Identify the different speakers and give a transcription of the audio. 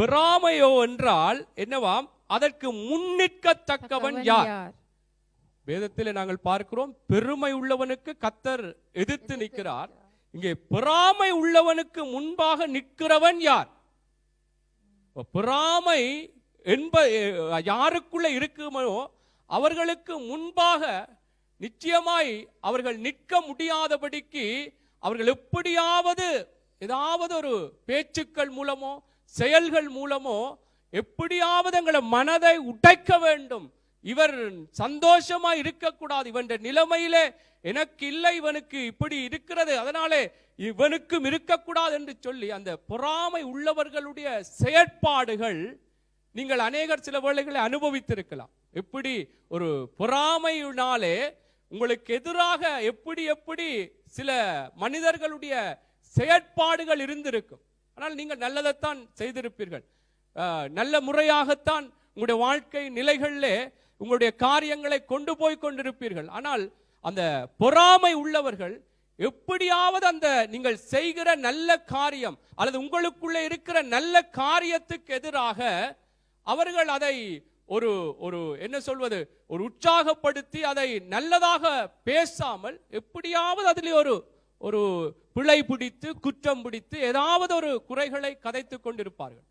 Speaker 1: பெறாமையோ என்றால் என்னவாம்? அதற்கு முன்னிற்கத்தக்கவன் யார்? வேதத்திலே நாங்கள் பார்க்கிறோம் பெருமை உள்ளவனுக்கு கத்தர் எதிர்த்து நிற்கிறார். இங்கே பொறாமை உள்ளவனுக்கு முன்பாக நிற்கிறவன் யார்? பொறாமை என்ப யாருக்குள்ள இருக்குமோ அவர்களுக்கு முன்பாக நிச்சயமாய் அவர்கள் நிற்க முடியாதபடிக்கு அவர்கள் எப்படியாவது ஏதாவது ஒரு பேச்சுக்கள் மூலமோ செயல்கள் மூலமோ எப்படியாவது எங்களை மனதை உடைக்க வேண்டும். இவர் சந்தோஷமா இருக்கக்கூடாது. இவன் நிலைமையிலே எனக்கு இல்லை இவனுக்கு இப்படி இருக்கிறது. அதனாலே இவனுக்கும் இருக்கக்கூடாது என்று சொல்லி அந்த பொறாமை உள்ளவர்களுடைய செயற்பாடுகள் நீங்கள் அநேகர் சில வேளைகளை அனுபவித்திருக்கலாம். எப்படி? ஒரு பொறாமையினாலே உங்களுக்கு எதிராக எப்படி எப்படி சில மனிதர்களுடைய செயற்பாடுகள் இருந்திருக்கும். ஆனால் நீங்கள் நல்லதைத்தான் செய்திருப்பீர்கள். ஆஹ், நல்ல முறையாகத்தான் உங்களுடைய வாழ்க்கை நிலைகளிலே உங்களுடைய காரியங்களை கொண்டு போய் கொண்டிருப்பீர்கள். ஆனால் அந்த பொறாமை உள்ளவர்கள் எப்படியாவது அந்த நீங்கள் செய்கிற நல்ல காரியம் அல்லது உங்களுக்குள்ளே இருக்கிற நல்ல காரியத்துக்கு எதிராக அவர்கள் அதை ஒரு ஒரு என்ன சொல்வது ஒரு உற்சாகப்படுத்தி அதை நல்லதாக பேசாமல் எப்படியாவது அதில் ஒரு ஒரு பிழை பிடித்து குற்றம் பிடித்து ஏதாவது ஒரு குறைகளை கதைத்துக் கொண்டிருப்பார்கள்.